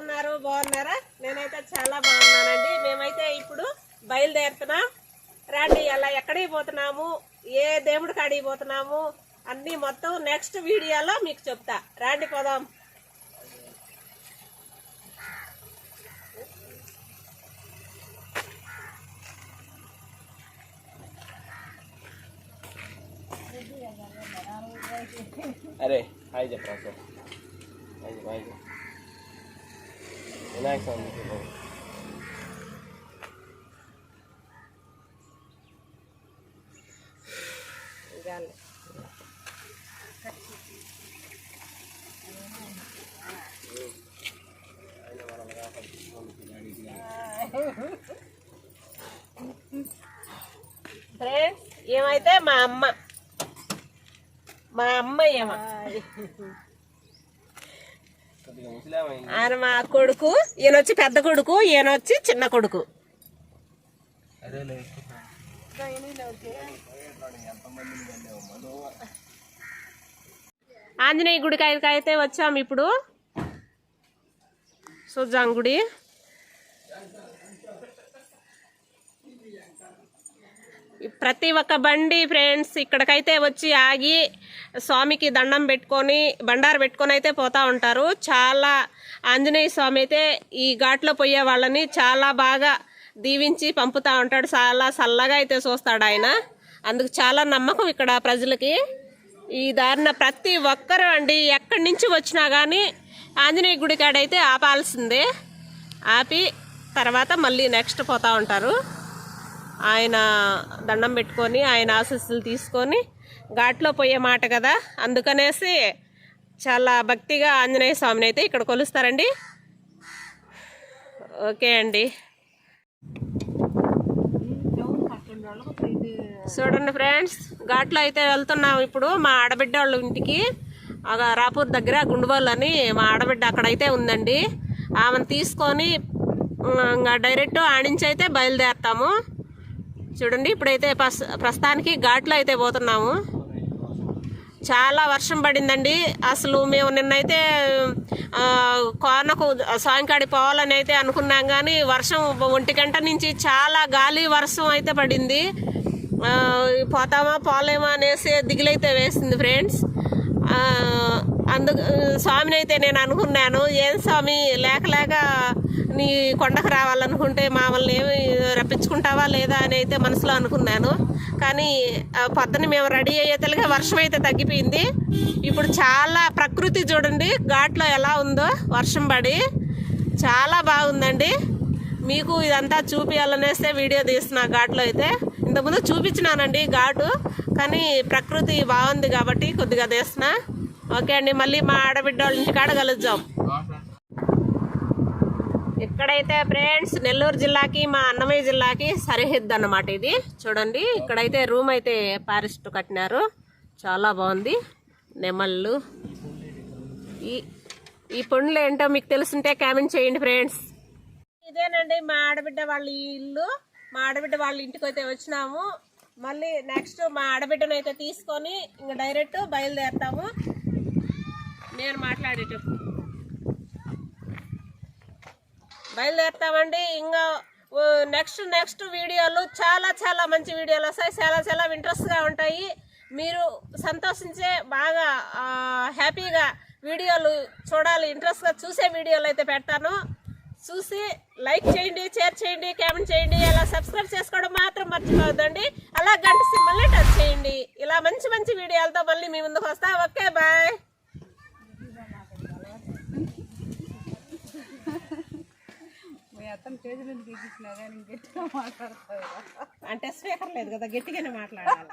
ఉన్నారు? బాగున్నారా? నేనైతే చాలా బాగున్నానండి. మేమైతే ఇప్పుడు బయలుదేరుతున్నాం. రాండి అలా ఎక్కడికి పోతున్నాము? ఏ దేవుడి కాడికి పోతున్నాము? అన్నీ మొత్తం నెక్స్ట్ వీడియోలో మీకు చెప్తా. రండి పోదాం. అరే హాయ్ చెప్పరా sir. Hi hi. Vinayaka Swami. Friends ఏమైతే మా అమ్మ మా అమ్మ ఏమ. ఆయన మా కొడుకు ఈయన వచ్చి పెద్ద కొడుకు ఈయన వచ్చి చిన్న కొడుకు. ఆంజనేయ గుడికి అయితే అయితే వచ్చాము ఇప్పుడు. సుజాం గుడి ప్రతి ఒక్క బండి ఫ్రెండ్స్ ఇక్కడికైతే వచ్చి ఆగి స్వామికి దండం పెట్టుకొని బండారు పెట్టుకొని అయితే పోతూ ఉంటారు. చాలా ఆంజనేయ స్వామి అయితే ఈ ఘాట్లో పోయే వాళ్ళని చాలా బాగా దీవించి పంపుతూ ఉంటాడు. చాలా చల్లగా అయితే చూస్తాడు ఆయన. అందుకు చాలా నమ్మకం ఇక్కడ ప్రజలకి. ఈ దారిన ప్రతి ఒక్కరు అండి ఎక్కడి నుంచి వచ్చినా కానీ ఆంజనేయ గుడి కాడైతే ఆపాల్సిందే. ఆపి తర్వాత మళ్ళీ నెక్స్ట్ పోతూ ఉంటారు. ఆయన దండం పెట్టుకొని ఆయన ఆశస్సులు తీసుకొని ఘాట్లో పోయే మాట కదా. అందుకనేసి చాలా భక్తిగా ఆంజనేయ స్వామిని అయితే ఇక్కడ కొలుస్తారండి. ఓకే అండి. చూడండి ఫ్రెండ్స్ ఘాట్లో అయితే వెళ్తున్నాం ఇప్పుడు. మా ఆడబిడ్డ వాళ్ళ ఇంటికి ఆ రాపూర్ దగ్గర గుండువల్ అని మా ఆడబిడ్డ అక్కడైతే ఉందండి. ఆమెను తీసుకొని ఇంకా డైరెక్ట్ ఆడించి అయితే బయలుదేరుతాము. చూడండి ఇప్పుడైతే ప్రస్- ప్రస్తుతానికి ఘాట్లో అయితే పోతున్నాము. చాలా వర్షం పడిందండి. అసలు మేము నిన్నైతే కోనకు సాయంకాడి పోవాలని అయితే అనుకున్నాం కానీ వర్షం ఒంటి గంట నుంచి చాలా గాలి వర్షం అయితే పడింది. పోతామా పోలేమా అనేసి దిగులైతే వేసింది ఫ్రెండ్స్. అందుకు స్వామిని అయితే నేను అనుకున్నాను ఏం స్వామి లేక లేక నీ కొండకు రావాలనుకుంటే మామల్ని ఏమి రప్పించుకుంటావా లేదా అని అయితే మనసులో అనుకున్నాను. కానీ పొద్దున మేము రెడీ అయ్యేతలుగా వర్షం అయితే తగ్గిపోయింది. ఇప్పుడు చాలా ప్రకృతి చూడండి ఘాట్లో ఎలా ఉందో వర్షం పడి చాలా బాగుందండి. మీకు ఇదంతా చూపించాలనేస్తే వీడియో తీస్తున్నా ఘాట్లో అయితే. ఇంతకుముందు చూపించినానండి ఘాటు కానీ ప్రకృతి బాగుంది కాబట్టి కొద్దిగా తీస్తున్నా. ఓకే అండి మళ్ళీ మా ఆడబిడ్డ వాళ్ళ ఇంటికాడ కలుద్దాం. ఇక్కడైతే ఫ్రెండ్స్ నెల్లూరు జిల్లాకి మా అన్నమయ్య జిల్లాకి సరిహద్దు అన్నమాట ఇది. చూడండి ఇక్కడైతే రూమ్ అయితే పారిస్ట్ కట్టినారు. చాలా బాగుంది. నెమళ్ళు. ఈ ఈ పండ్లు ఏంటో మీకు తెలుసుంటే కామెంట్ చేయండి ఫ్రెండ్స్. ఇదేనండి మా ఆడబిడ్డ వాళ్ళ ఇల్లు. మా ఆడబిడ్డ వాళ్ళ ఇంటికి అయితే వచ్చినాము. మళ్ళీ నెక్స్ట్ మా ఆడబిడ్డను అయితే తీసుకొని ఇంకా డైరెక్ట్ బయలుదేరుతాము. నేను మాట్లాడేటప్పుడు. బయలుదేరుతామండి. ఇంకా నెక్స్ట్ నెక్స్ట్ వీడియోలు చాలా చాలా మంచి వీడియోలు వస్తాయి. చాలా చాలా ఇంట్రెస్ట్గా ఉంటాయి. మీరు సంతోషించే బాగా హ్యాపీగా వీడియోలు చూడాలి ఇంట్రెస్ట్గా చూసే వీడియోలు అయితే పెడతాను. చూసి లైక్ చేయండి షేర్ చేయండి కామెంట్ చేయండి. అలా సబ్స్క్రైబ్ చేసుకోవడం మాత్రం మర్చిపోవద్దండి. అలా గంట సింబల్ని టచ్ చేయండి. ఇలా మంచి మంచి వీడియోలతో మళ్ళీ మీ ముందుకు వస్తా. Okay bye. మీ అతను చేతులు ఎక్కించినా కానీ గట్టిగా మాట్లాడతావు? అంటే స్పీకర్ లేదు కదా గట్టిగానే మాట్లాడాలి.